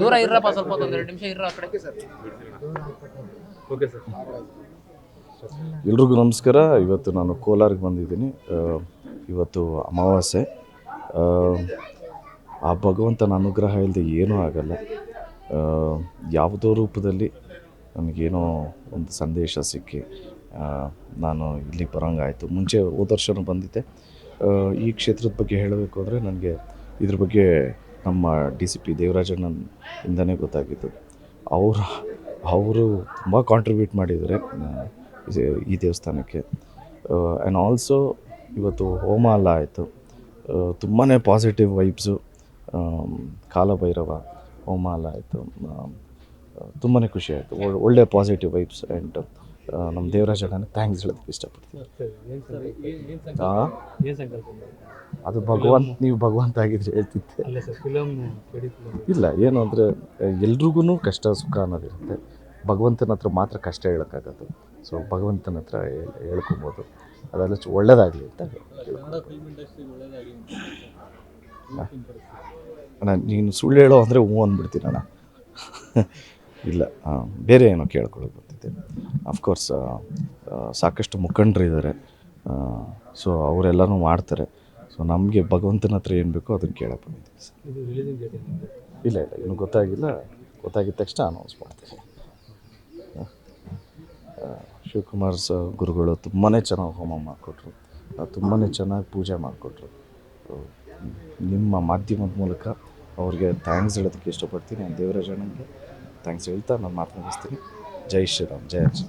ದೂರ ಇರಪ್ಪ ಸ್ವಲ್ಪ ಒಂದೆರಡು ಎರಡು ನಿಮಿಷ ಇರ್ರ ಆ ಕಡೆ. ಓಕೆ ಸರ್ ಎಲ್ರಿಗೂ ನಮಸ್ಕಾರ. ಇವತ್ತು ನಾನು ಕೋಲಾರ್ಗೆ ಬಂದಿದ್ದೀನಿ. ಆ, ಇವತ್ತು ಅಮಾವಾಸ್ಯೆ. ಆ, ಆ ಭಗವಂತನ ಅನುಗ್ರಹ ಇಲ್ಲದೆ ಏನೂ ಆಗಲ್ಲ. ಆ, ಯಾವುದೋ ರೂಪದಲ್ಲಿ ನನಗೇನೋ ಒಂದು ಸಂದೇಶ ಸಿಕ್ಕಿ ಆ, ನಾನು ಇಲ್ಲಿ ಬರೋಂಗಾಯಿತು. ಮುಂಚೆ ಹೋದ ವರ್ಷನೂ ಬಂದಿದ್ದೆ. ಆ, ಈ ಕ್ಷೇತ್ರದ ಬಗ್ಗೆ ಹೇಳಬೇಕು ಅಂದರೆ ನನಗೆ ಇದ್ರ ಬಗ್ಗೆ ನಮ್ಮ ಡಿ ಸಿ ಪಿ ದೇವರಾಜಣ್ಣನ ಇಂದನೇ ಗೊತ್ತಾಗಿದ್ದು. ಅವರ, ಅವರು ತುಂಬ ಕಾಂಟ್ರಿಬ್ಯೂಟ್ ಮಾಡಿದ್ದಾರೆ ಈ ದೇವಸ್ಥಾನಕ್ಕೆ. ಆ್ಯಂಡ್ ಆಲ್ಸೋ ಇವತ್ತು ಹೋಮ ಎಲ್ಲ ಆಯಿತು. ತುಂಬಾ ಪಾಸಿಟಿವ್ ವೈಬ್ಸು ಕಾಲಭೈರವ ಹೋಮ ಎಲ್ಲ ಆಯಿತು. ತುಂಬಾ ಖುಷಿ ಆಯಿತು. ಒಳ್ಳೆ ಪಾಸಿಟಿವ್ ವೈಬ್ಸ್ ಆ್ಯಂಡ್ ನಮ್ಮ ದೇವರಾಜಣ್ಣನ ಥ್ಯಾಂಕ್ಸ್ ಹೇಳೋದಕ್ಕೆ ಇಷ್ಟಪಡ್ತೀನಿ. ಅದು ಭಗವಂತ ನೀವು ಭಗವಂತ ಆಗಿದ್ರೆ ಹೇಳ್ತಿದ್ದೆ. ಅಲ್ಲ ಸರ್ ಫಿಲಮ್ ಇಲ್ಲ ಏನು ಅಂದರೆ ಎಲ್ರಿಗೂ ಕಷ್ಟ ಸುಖ ಅನ್ನೋದಿರುತ್ತೆ. ಭಗವಂತನ ಹತ್ರ ಮಾತ್ರ ಕಷ್ಟ ಹೇಳೋಕ್ಕಾಗೋದು. ಸೊ ಭಗವಂತನ ಹತ್ರ ಹೇಳ್- ಹೇಳ್ಕೊಬೋದು. ಅದೆಲ್ಲ ಒಳ್ಳೇದಾಗಲಿ ಅಂತ ಅಣ್ಣ ನೀನು ಸುಳ್ಳು ಹೇಳೋ ಅಂದರೆ ಹ್ಞೂ ಅಂದ್ಬಿಡ್ತೀನಣ್ಣ. ಇಲ್ಲ ಬೇರೆ ಏನೋ ಕೇಳ್ಕೊಳ್ಳೋಕೆ ಬರ್ತಿದ್ದೆ ಅಫ್ಕೋರ್ಸ್ ಸಾಕಷ್ಟು ಮುಖಂಡರಿದ್ದಾರೆ ಸೊ ಅವರೆಲ್ಲನೂ ಮಾಡ್ತಾರೆ. ಸೊ ನಮಗೆ ಭಗವಂತನ ಹತ್ರ ಏನು ಬೇಕೋ ಅದನ್ನು ಕೇಳಪ್ಪ ಬಂದಿದ್ದೀವಿ ಸರ್. ಇಲ್ಲ ಇಲ್ಲ ಇನ್ನೂ ಗೊತ್ತಾಗಿಲ್ಲ. ಗೊತ್ತಾಗಿದ್ದ ತಕ್ಷಣ ಅನೌನ್ಸ್ ಮಾಡ್ತೀನಿ. ಶಿವಕುಮಾರ್ ಸ ಗುರುಗಳು ತುಂಬಾ ಚೆನ್ನಾಗಿ ಹೋಮ ಮಾಡಿಕೊಟ್ರು. ತುಂಬಾ ಚೆನ್ನಾಗಿ ಪೂಜೆ ಮಾಡಿಕೊಟ್ರು. ನಿಮ್ಮ ಮಾಧ್ಯಮದ ಮೂಲಕ ಅವ್ರಿಗೆ ಥ್ಯಾಂಕ್ಸ್ ಹೇಳೋದಕ್ಕೆ ಇಷ್ಟಪಡ್ತೀನಿ. ದೇವರಾಜಣ್ಣನಿಗೆ ಥ್ಯಾಂಕ್ಸ್ ಹೇಳ್ತಾ ನಾನು ಮಾತನಾಡಿಸ್ತೀನಿ. ಜೈ ಶ್ರೀರಾಮ್ ಜಯ ಅರ್ಜುನ್.